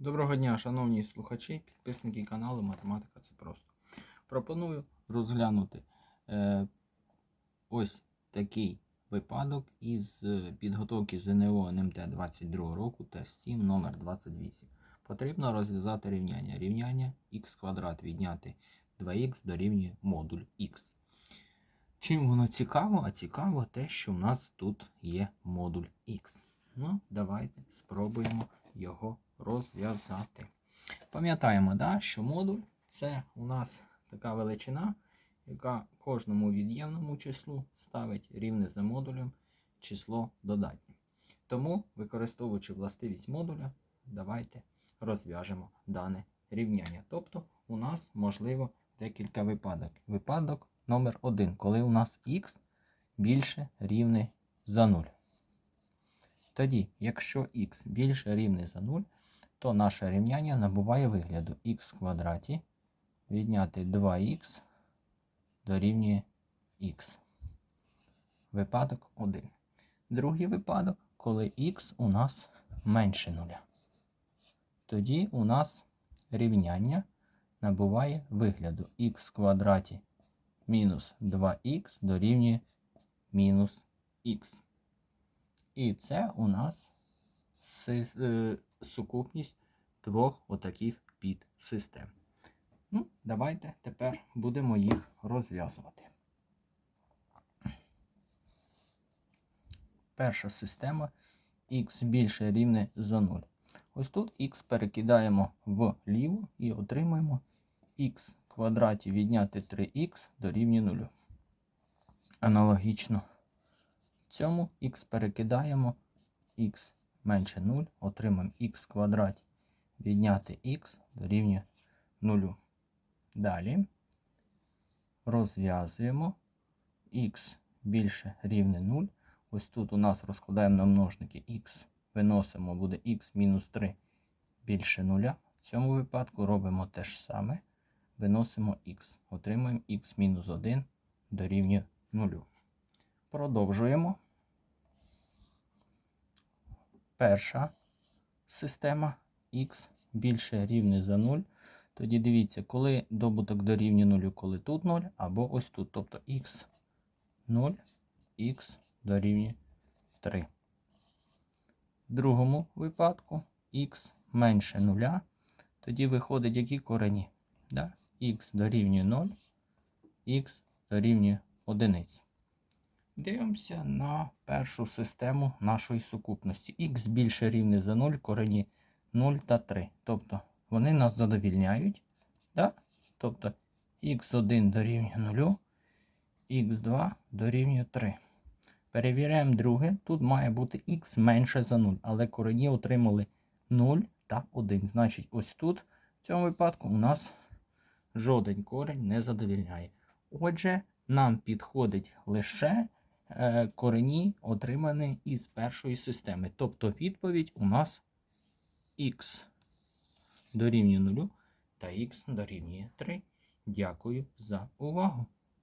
Доброго дня, шановні слухачі, підписники каналу Математика це просто. Пропоную розглянути е, ось такий випадок із е, підготовки ЗНО НМТ 22 року тест 7 номер 28. Потрібно розв'язати рівняння. Рівняння х квадрат відняти 2х дорівнює модуль х. Чим воно цікаво? А цікаво те, що в нас тут є модуль х. Ну, давайте спробуємо його розв'язати. Пам'ятаємо, да, що модуль це у нас така величина, яка кожному від'ємному числу ставить рівне за модулем число додатнє. Тому, використовуючи властивість модуля, давайте розв'яжемо дане рівняння. Тобто, у нас можливо декілька випадок. Випадок номер 1 коли у нас х більше рівне за 0. Тоді, якщо х більше рівне за 0, то наше рівняння набуває вигляду х в квадраті відняти 2х дорівнює х. Випадок 1. Другий випадок, коли х у нас менше 0. Тоді у нас рівняння набуває вигляду х в квадраті мінус 2х дорівнює мінус х. І це у нас е, сукупність двох отаких підсистем. Ну, давайте тепер будемо їх розв'язувати. Перша система х більше рівне за 0. Ось тут х перекидаємо вліво і отримаємо х квадраті відняти 3х дорівнює 0. Аналогічно цьому х перекидаємо х менше 0, отримаємо х квадраті відняти х дорівнює 0. Далі розв'язуємо х більше рівне 0. Ось тут у нас розкладаємо на множники х, виносимо буде х мінус 3 більше 0. В цьому випадку робимо те ж саме. Виносимо х. Отримуємо х мінус 1 дорівнює 0. Продовжуємо. Перша система х більше рівне за 0. Тоді дивіться, коли добуток дорівнює 0, коли тут 0, або ось тут. Тобто х 0, х дорівнює 3. В другому випадку х менше 0. Тоді виходить які корені? Да? х дорівнює 0, х дорівнює 1. Дивимося на першу систему нашої сукупності. х більше рівне за 0, корені 0 та 3. Тобто вони нас задовільняють. Да? Тобто х1 дорівнює 0, х2 дорівнює 3. Перевіряємо друге. Тут має бути х менше за 0, але корені отримали 0 та 1. Значить, ось тут, в цьому випадку, у нас жоден корень не задовільняє. Отже, нам підходить лише корені, отримані із першої системи. Тобто відповідь у нас х дорівнює 0 та х дорівнює 3. Дякую за увагу.